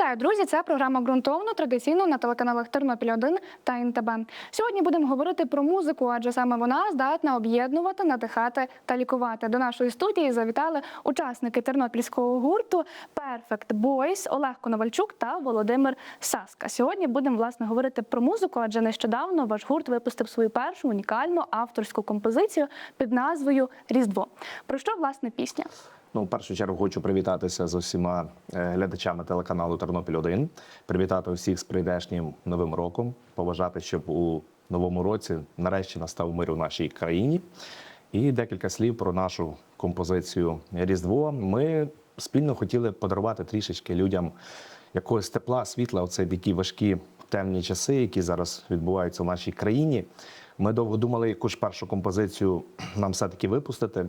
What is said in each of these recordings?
Вітаю, друзі! Це програма ґрунтовно традиційно на телеканалах Тернопіль 1 та НТБ. Сьогодні будемо говорити про музику, адже саме вона здатна об'єднувати, надихати та лікувати. До нашої студії завітали учасники тернопільського гурту Perfect Boys Олег Коновальчук та Володимир Саска. Сьогодні будемо власне говорити про музику, адже нещодавно ваш гурт випустив свою першу унікальну авторську композицію під назвою Різдво. Про що власне пісня? Ну, в першу чергу хочу привітатися з усіма е, глядачами телеканалу Тернопіль 1 привітати усіх з прийдешнім новим роком, побажати, щоб у новому році нарешті настав мир у нашій країні. І декілька слів про нашу композицію Різдво. Ми спільно хотіли подарувати трішечки людям якогось тепла, світла. Оце такі важкі темні часи, які зараз відбуваються в нашій країні. Ми довго думали, яку ж першу композицію нам все-таки випустити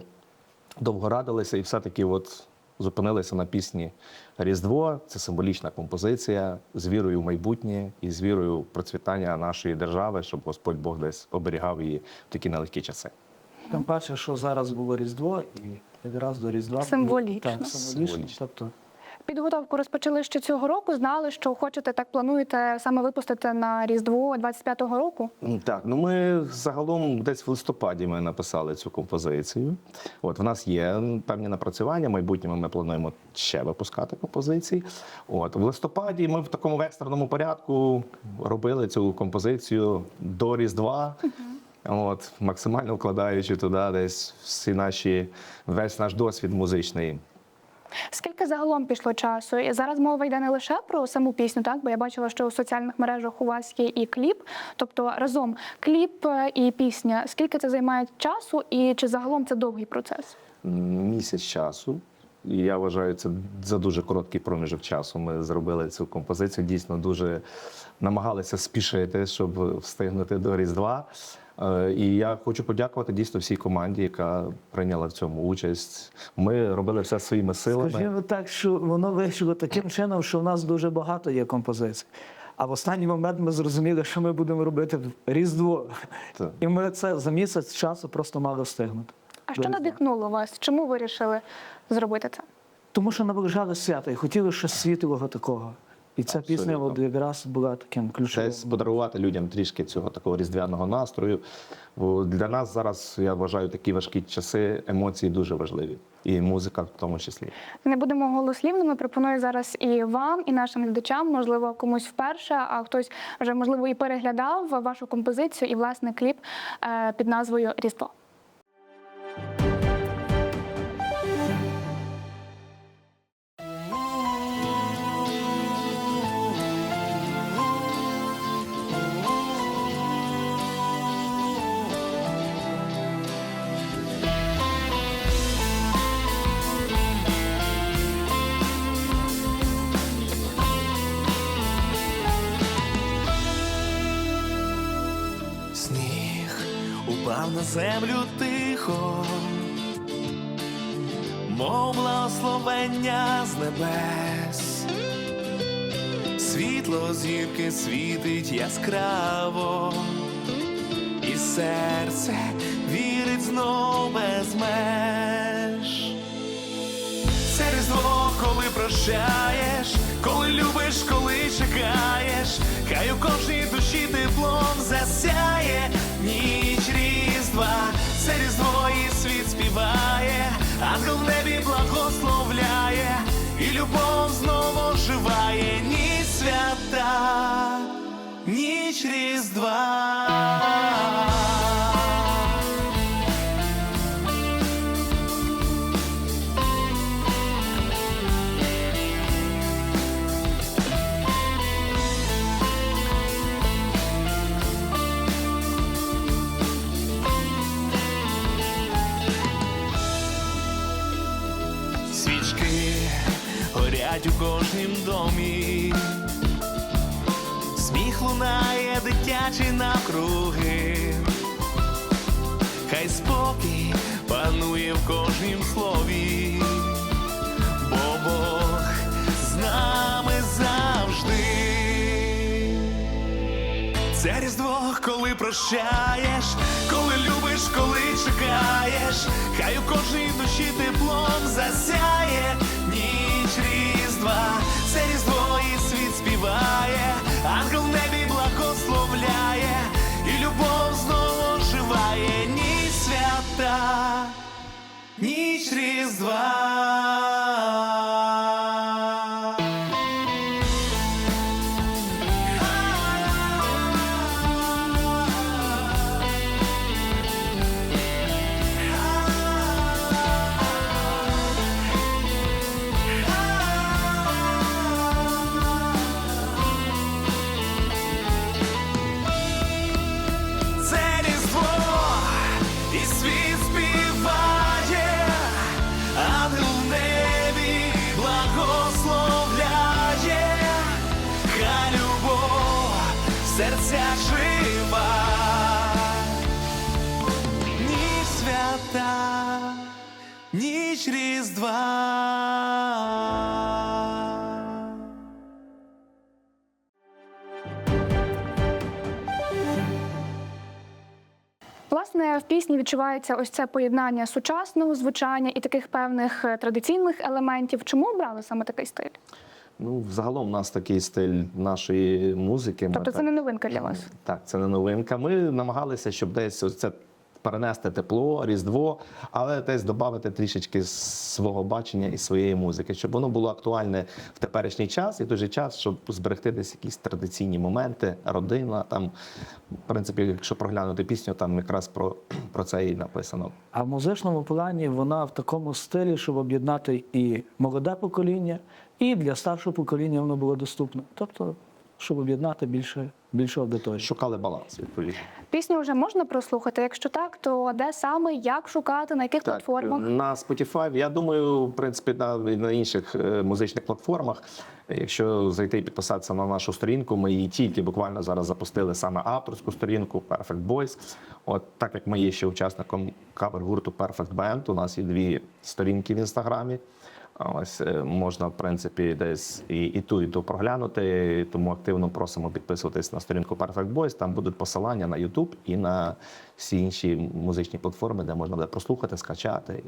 довго радилися і все-таки от зупинилися на пісні Різдво. Це символічна композиція з вірою в майбутнє і з вірою в процвітання нашої держави, щоб Господь Бог десь оберігав її в такі нелегкі часи. Тим паче, що зараз було Різдво, і якраз до Різдва Символічно. Так, символічно. Символічно. Тобто, Підготовку розпочали ще цього року. Знали, що хочете так плануєте саме випустити на Різдво 25-го року. Так, ну ми загалом десь в листопаді ми написали цю композицію. От в нас є певні напрацювання. В майбутньому ми плануємо ще випускати композиції. От в листопаді ми в такому екстреному порядку робили цю композицію до Різдва. От, максимально вкладаючи туди десь всі наші весь наш досвід музичний. Скільки загалом пішло часу? І зараз мова йде не лише про саму пісню, так бо я бачила, що у соціальних мережах у вас є і кліп. Тобто разом кліп е, і пісня. Скільки це займає часу, і чи загалом це довгий процес? місяць часу. Я вважаю, це за дуже короткий проміжок часу. Ми зробили цю композицію. Дійсно, дуже намагалися спішити, щоб встигнути до Різдва. Е, І я хочу подякувати дійсно всій команді, яка прийняла в цьому участь. Ми робили все своїми силами. скажімо так, що воно вийшло таким чином, що в нас дуже багато є композицій. А в останній момент ми зрозуміли, що ми будемо робити Різдво. Так. І ми це за місяць часу просто мали встигнути. А що надихнуло вас? Чому ви вирішили зробити це? Тому що наближали свято і хотіли щось світлого такого. І ця пісня от якраз була таким ключовим. Десь подарувати людям трішки цього такого різдвяного настрою. Бо для нас зараз я вважаю такі важкі часи, емоції дуже важливі, і музика в тому числі. Не будемо голослівними. Пропоную зараз і вам, і нашим глядачам, можливо, комусь вперше, а хтось вже можливо і переглядав вашу композицію і власне кліп е, під назвою Різдво. Упав на землю тихо, мов благословення з небес, світло зірки світить яскраво, і серце вірить знов без меж. Це різдво, коли прощаєш, коли любиш, коли чекаєш, хай у кожній душі теплом засяє співає, ангел в небі благословляє, і любов знову оживає, ніч свята, ніч різдва. Дитячий навкруги, хай спокій панує в кожнім слові, бо Бог з нами завжди. Це різдво, коли прощаєш, коли любиш, коли чекаєш, хай у кожній душі теплом засяє ніч різдва, ніч різдва. В серцях жива. Ніч свята, ніч різдва. Власне, в пісні відчувається ось це поєднання сучасного звучання і таких певних е, традиційних елементів. Чому обрали саме такий стиль? Ну, загалом у нас такий стиль нашої музики. Ми Тобто це так- не новинка для вас. Так, це не новинка. Ми намагалися, щоб десь ось це перенести тепло, різдво, але десь додати трішечки свого бачення і своєї музики, щоб воно було актуальне в теперішній час і в той же час, щоб зберегти десь якісь традиційні моменти, родина. Там, в принципі, якщо проглянути пісню, там якраз про, про це і написано. А в музичному плані вона в такому стилі, щоб об'єднати і молоде покоління, і для старшого покоління воно було доступно. Тобто, щоб об'єднати більше, більше аудиторії. Шукали баланс, відповідно. Пісню вже можна прослухати. Якщо так, то де саме, як шукати, на яких платформах? На Spotify, я думаю, в принципі, на, на інших е, музичних платформах. Якщо зайти і підписатися на нашу сторінку, ми її тільки буквально зараз запустили саме авторську сторінку Perfect Boys. От так як ми є ще учасником кавер-гурту Perfect Band, у нас є дві сторінки в інстаграмі. Ось е, можна, в принципі, десь і, і ту, і ту проглянути. Тому активно просимо підписуватись на сторінку Perfect Boys. Там будуть посилання на YouTube і на всі інші музичні платформи, де можна буде прослухати, скачати.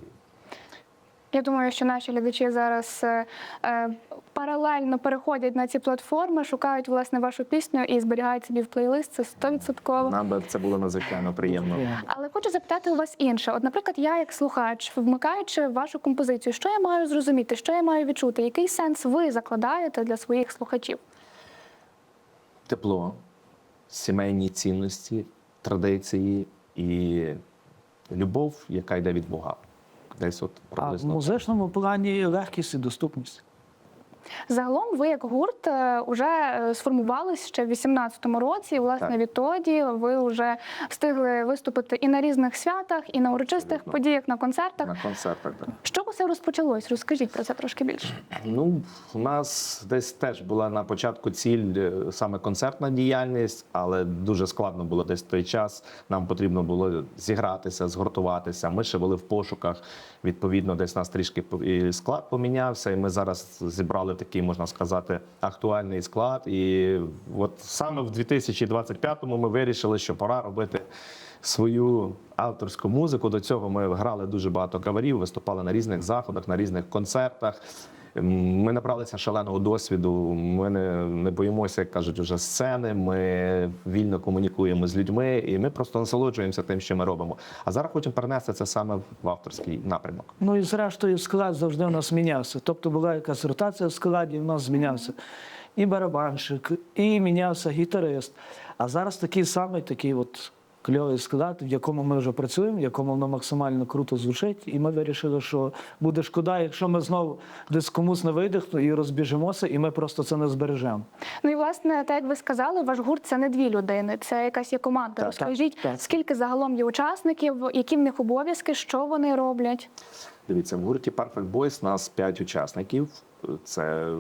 Я думаю, що наші глядачі зараз е, е, паралельно переходять на ці платформи, шукають власне вашу пісню і зберігають собі в плейлист. Це 100%. Нам би це було надзвичайно приємно. Але хочу запитати у вас інше. От, наприклад, я як слухач, вмикаючи вашу композицію, що я маю зрозуміти, що я маю відчути, який сенс ви закладаєте для своїх слухачів? Тепло, сімейні цінності, традиції і любов, яка йде від Бога. Десь от А в музичному плані легкість і доступність. Загалом, ви як гурт вже сформувались ще в 18-му році. І, власне, Так. відтоді ви вже встигли виступити і на різних святах, і на урочистих Абсолютно. подіях, на концертах. на концертах. Так. Чого все розпочалось? Розкажіть про це трошки більше. Ну, у нас десь теж була на початку ціль е, саме концертна діяльність, але дуже складно було десь в той час. Нам потрібно було зігратися, згуртуватися. Ми ще були в пошуках. Відповідно, десь нас трішки і склад помінявся, і ми зараз зібрали такий, можна сказати, актуальний склад. І от саме в 2025-му ми вирішили, що пора робити свою авторську музику. До цього ми грали дуже багато каверів, виступали на різних заходах, на різних концертах. Ми набралися шаленого досвіду. Ми не, не боїмося, як кажуть, уже сцени. Ми вільно комунікуємо з людьми, і ми просто насолоджуємося тим, що ми робимо. А зараз хочемо перенести це саме в авторський напрямок. Ну і зрештою склад завжди у нас мінявся. Тобто була якась ротація в складі, в нас змінявся і барабанщик, і мінявся гітарист. А зараз такий самий такий от кльовий склад, в якому ми вже працюємо, в якому воно максимально круто звучить. І ми вирішили, що буде шкода, якщо ми знову десь комусь не вийдемо і розбіжимося, і ми просто це не збережемо. Ну і власне, так як ви сказали, ваш гурт це не дві людини, це якась є команда. Так, Розкажіть, так, так. скільки загалом є учасників, які в них обов'язки, що вони роблять? Дивіться, в гурті Perfect Boys нас 5 учасників. Це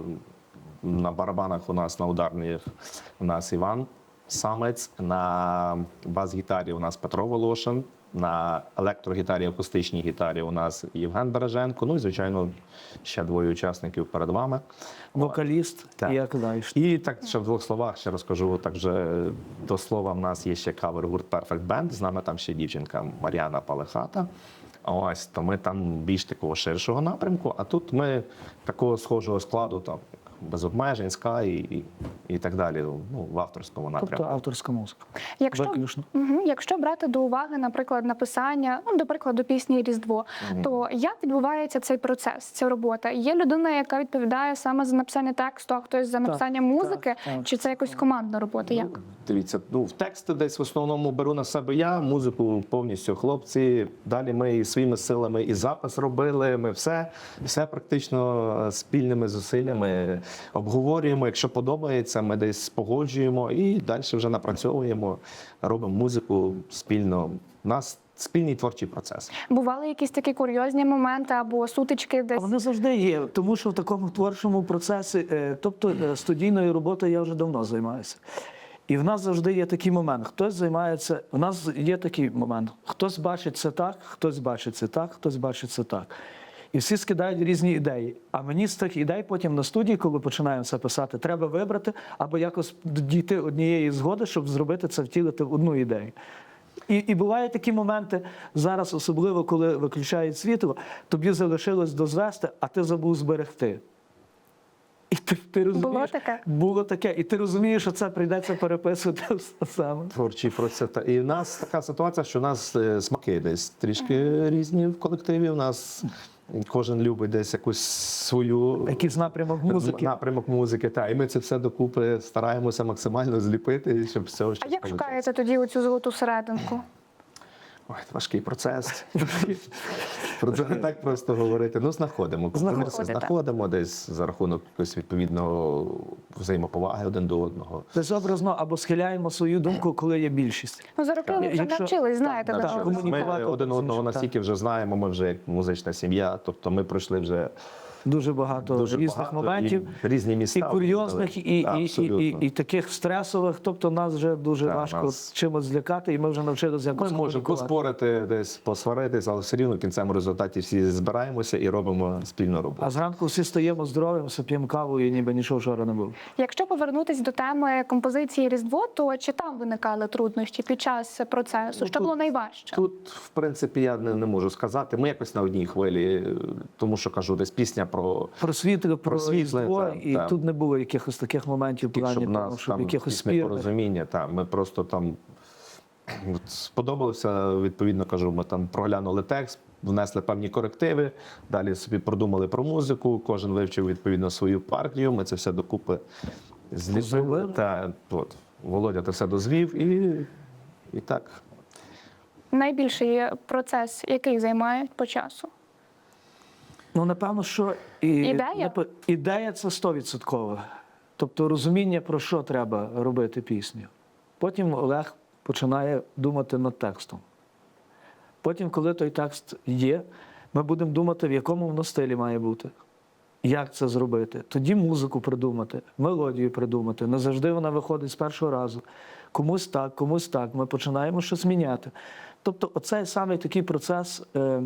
на барабанах у нас на ударних у нас Іван Самець, на бас-гітарі у нас Петро Волошин, на електрогітарі, акустичній гітарі у нас Євген Береженко. Ну і звичайно ще двоє учасників перед вами. Вокаліст Так. і як далі. І так ще в двох словах ще розкажу. Так же до слова, в нас є ще кавер-гурт Perfect Band. З нами там ще дівчинка Мар'яна Палехата. Ось то ми там більш такого ширшого напрямку. А тут ми такого схожого складу, там без обмежень, ска і, і, і так далі. Ну в авторському напрямку. Тобто авторська музика. Якщо Виключно. Угу. Якщо брати до уваги, наприклад, написання, ну, до прикладу, пісні Різдво, то як відбувається цей процес, ця робота? Є людина, яка відповідає саме за написання тексту, а хтось за написання музики, так, так. чи це якось командна робота? Як? Дивіться, ну в тексти десь в основному беру на себе я, музику повністю хлопці. Далі ми і своїми силами і запис робили. Ми все, все практично е, спільними зусиллями обговорюємо. Якщо подобається, ми десь погоджуємо і далі вже напрацьовуємо, робимо музику спільно. У нас спільний творчий процес. Бували якісь такі курйозні моменти або сутички десь? вони завжди є, тому що в такому творчому процесі, е, тобто е, студійною роботою я вже давно займаюся. І в нас завжди є такий момент. Хтось займається, у нас є такий момент. Хтось бачить це так, хтось бачить це так, хтось бачить це так. І всі скидають різні ідеї. А мені з тих ідей потім на студії, коли починаємо це писати, треба вибрати або якось дійти однієї згоди, щоб зробити це, втілити в одну ідею. І, і бувають такі моменти зараз, особливо коли виключають світло, тобі залишилось дозвести, а ти забув зберегти. Ти, ти розумієш, Було таке? Було таке. І ти розумієш, що це прийдеться переписувати все саме. Творчий процес. І в нас така ситуація, що у нас е, смаки десь трішки різні в колективі. У нас кожен любить десь якусь свою Якийсь напрямок музики. напрямок музики. Та, і ми це все докупи стараємося максимально зліпити, щоб цього А як шукаєте тоді оцю золоту серединку? Ой, важкий процес. Про це не так просто говорити. Ну, знаходимо. Компроміси знаходимо десь за рахунок якогось відповідного взаємоповаги один до одного. Десь образно або схиляємо свою думку, коли є більшість. Ну, за роки вже навчились, знаєте, так, Ми комунікувати один одного настільки вже знаємо, ми вже як музична сім'я, тобто ми пройшли вже Дуже багато дуже різних багато, моментів. і різні міста. І курйозних, і, і, і, і, і, і таких стресових. Тобто нас вже дуже Так, важко нас- чимось злякати, і ми вже навчилися Ми якось можемо поспорити, десь посваритись, але все рівно в кінцевому результаті всі збираємося і робимо спільну роботу. А зранку всі стаємо здоровим, все п'ємо каву, і ніби нічого вчора не було. Якщо повернутись до теми композиції Різдво, то чи там виникали труднощі під час процесу? Ну, Що було найважче? Тут, в принципі, я не, не можу сказати. Ми якось на одній хвилі, е, тому що кажу, десь пісня про Про світло, про, так, і так. тут не було якихось таких моментів плані, щоб тому, нас щоб там якихось спірних. непорозуміння. Та, ми просто там от, сподобалося, відповідно кажу, ми там проглянули текст, внесли певні корективи, далі собі продумали про музику, кожен вивчив відповідно свою партію. Ми це все докупи зліпили. Та, от, Володя це все дозвів і, і так. Найбільший процес, який займає по часу? Ну, напевно, що і, Ідея? ідея це 100%. Тобто розуміння, про що треба робити пісню. Потім Олег починає думати над текстом. Потім, коли той текст є, ми будемо думати, в якому воно стилі має бути. Як це зробити? Тоді музику придумати, мелодію придумати. Не завжди вона виходить з першого разу. Комусь так, комусь так. Ми починаємо щось міняти. Тобто, оцей саме такий процес е,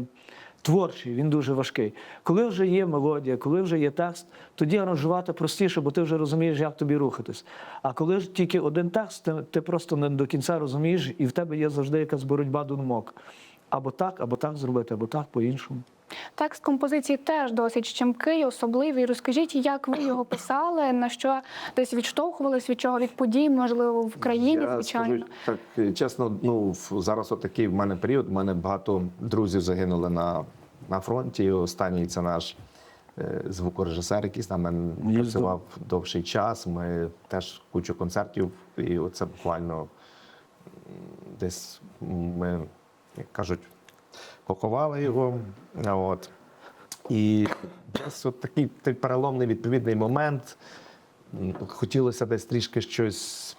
творчий, він дуже важкий. Коли вже є мелодія, коли вже є текст, тоді аранжувати простіше, бо ти вже розумієш, як тобі рухатись. А коли ж тільки один текст, ти, ти просто не до кінця розумієш, і в тебе є завжди якась боротьба думок. Або так, або так зробити, або так по-іншому. Текст композиції теж досить щемкий, особливий. Розкажіть, як ви його писали, на що десь відштовхувались, від чого від подій, можливо, в країні, Я звичайно. скажу так е, чесно, ну зараз отакий в мене період. У мене багато друзів загинули на, на фронті. Останній це наш е, звукорежисер, який з нами працював довший час. Ми теж кучу концертів, і оце буквально десь ми, як кажуть, поховали його. От. І десь от такий переломний відповідний момент. Хотілося десь трішки щось,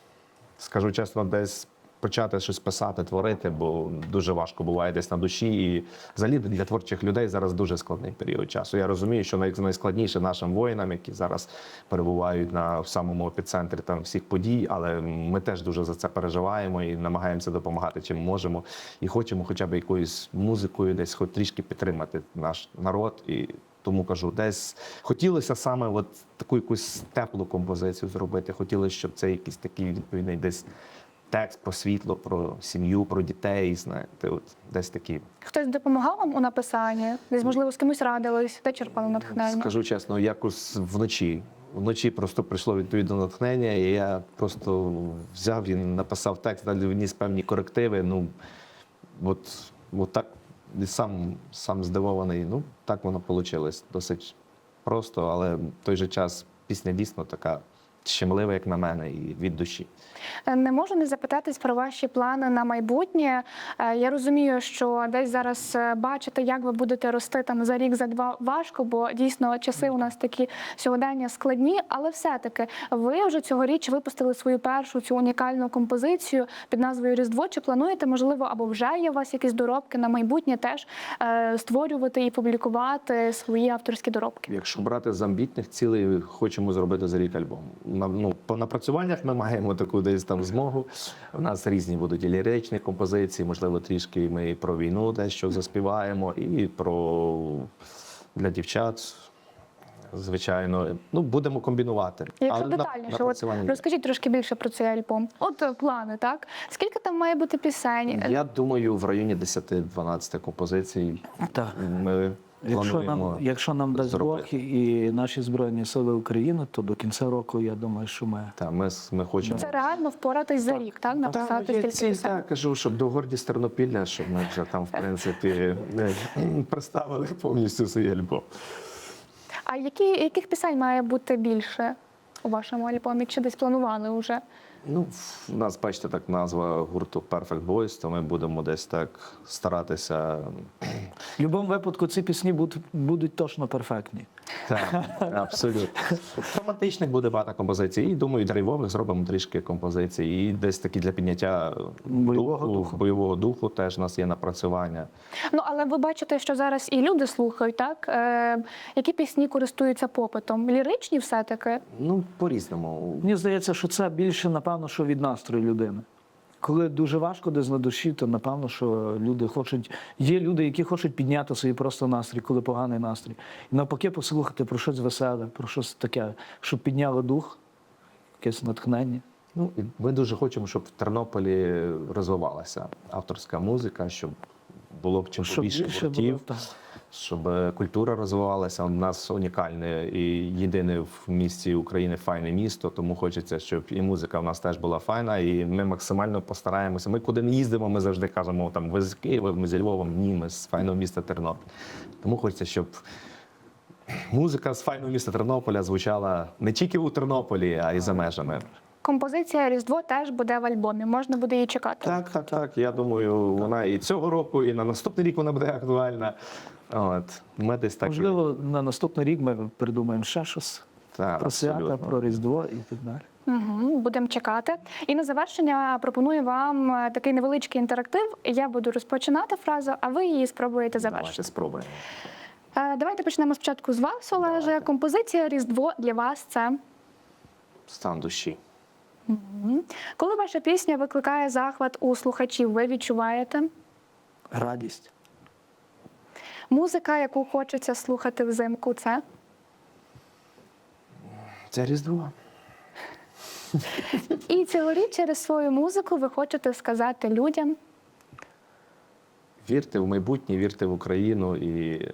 скажу чесно, десь почати щось писати, творити, бо дуже важко буває десь на душі. І взагалі для творчих людей зараз дуже складний період часу. Я розумію, що найскладніше нашим воїнам, які зараз перебувають на в самому епіцентрі там всіх подій, але ми теж дуже за це переживаємо і намагаємося допомагати чим можемо. І хочемо хоча б якоюсь музикою, десь хоч трішки підтримати наш народ. І тому кажу, десь хотілося саме от таку якусь теплу композицію зробити. Хотілося, щоб це якийсь такий відповідний десь текст про світло, про сім'ю, про дітей. Знаєте, от десь такі. Хтось допомагав вам у написанні? Десь, можливо, з кимось радились, де черпали натхнення? Скажу чесно, якось вночі. Вночі просто прийшло відповідне натхнення, і я просто взяв і написав текст, далі вніс певні корективи. Ну от, от так і сам, сам здивований. Ну, так воно вийшло. Досить просто, але в той же час пісня дійсно така щемлива, як на мене, і від душі. Е, Не можу не запитатись про ваші плани на майбутнє. Е, Я розумію, що десь зараз е, бачите, як ви будете рости там за рік, за два важко, бо дійсно часи у нас такі сьогодення складні. Але все-таки ви вже цьогоріч випустили свою першу цю унікальну композицію під назвою Різдво. Чи плануєте, можливо, або вже є у вас якісь доробки на майбутнє теж е, створювати і публікувати свої авторські доробки? Якщо брати з амбітних цілей, хочемо зробити за рік альбом. На- ну, по напрацюваннях ми маємо таку десь там змогу. У нас різні будуть і ліричні композиції, можливо, трішки ми і про війну дещо заспіваємо, і про для дівчат. Звичайно, ну будемо комбінувати. Якщо Але на- детальніше, от розкажіть трошки більше про цей альбом. От е, плани, так? Скільки там має бути пісень? Я думаю, в районі 10-12 композицій Так. ми Якщо нам, якщо нам дасть Бог і наші Збройні Сили України, то до кінця року я думаю, що ми Та, ми, с- ми хочемо. Це реально впоратись за рік, так? Написати Та, стільки пісень. так, кажу, щоб до гордість Тернопілля, щоб ми вже там, в принципі, представили повністю свій альбом. А які, яких пісень має бути більше у вашому альбомі? Чи десь планували вже? Ну, в нас, бачите, так назва гурту Perfect Boys, то ми будемо десь так старатися. в будь-якому випадку ці пісні будуть, будуть точно перфектні. Так, абсолютно. Романтичних буде багато композицій. І думаю, драйвових зробимо трішки композицій. І десь такі для підняття Бойового духу, духу. бойового духу теж у нас є напрацювання. Ну але ви бачите, що зараз і люди слухають, так? Е, які пісні користуються попитом? Ліричні все-таки? Ну, по-різному. Мені здається, що це більше, напевно, що від настрою людини. Коли дуже важко десь на душі, то напевно, що люди хочуть. Є люди, які хочуть підняти собі просто настрій, коли поганий настрій. І навпаки, послухати про щось веселе, про щось таке, щоб підняло дух, якесь натхнення. Ну, і ми дуже хочемо, щоб в Тернополі розвивалася авторська музика, щоб було б чим Щоб більше гуртів, було. Щоб культура розвивалася. У нас унікальне і єдине в місті України файне місто, тому хочеться, щоб і музика в нас теж була файна, і ми максимально постараємося. Ми куди не їздимо, ми завжди кажемо, там ви з Києва, ми зі Львова, ні, ми з файного міста Тернопіль. Тому хочеться, щоб музика з файного міста Тернополя звучала не тільки у Тернополі, а й за межами. Композиція Різдво теж буде в альбомі. Можна буде її чекати. Так, так, так. Я думаю, вона і цього року, і на наступний рік вона буде актуальна. От ми десь так Можливо, на наступний рік ми придумаємо ще щось так, про свята, абсолютно. про Різдво і так далі. Угу, будемо чекати. І на завершення пропоную вам е, такий невеличкий інтерактив. Я буду розпочинати фразу, а ви її спробуєте завершити. Давайте спробуємо. Е, Давайте почнемо спочатку з вас, Олеже. Композиція Різдво для вас це. Стан душі. Коли ваша пісня викликає захват у слухачів, ви відчуваєте Радість. музика, яку хочеться слухати взимку, це Це Різдво. і цілоріч через свою музику ви хочете сказати людям. Вірте в майбутнє, вірте в Україну і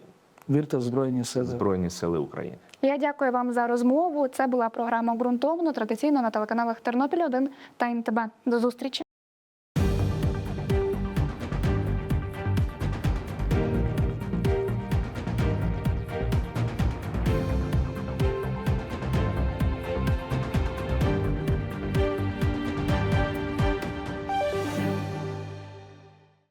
Вірте в Збройні Сили. Збройні Сили України. Я дякую вам за розмову. Це була програма ґрунтовно традиційно на телеканалах Тернопіль 1 та НТБ. До зустрічі.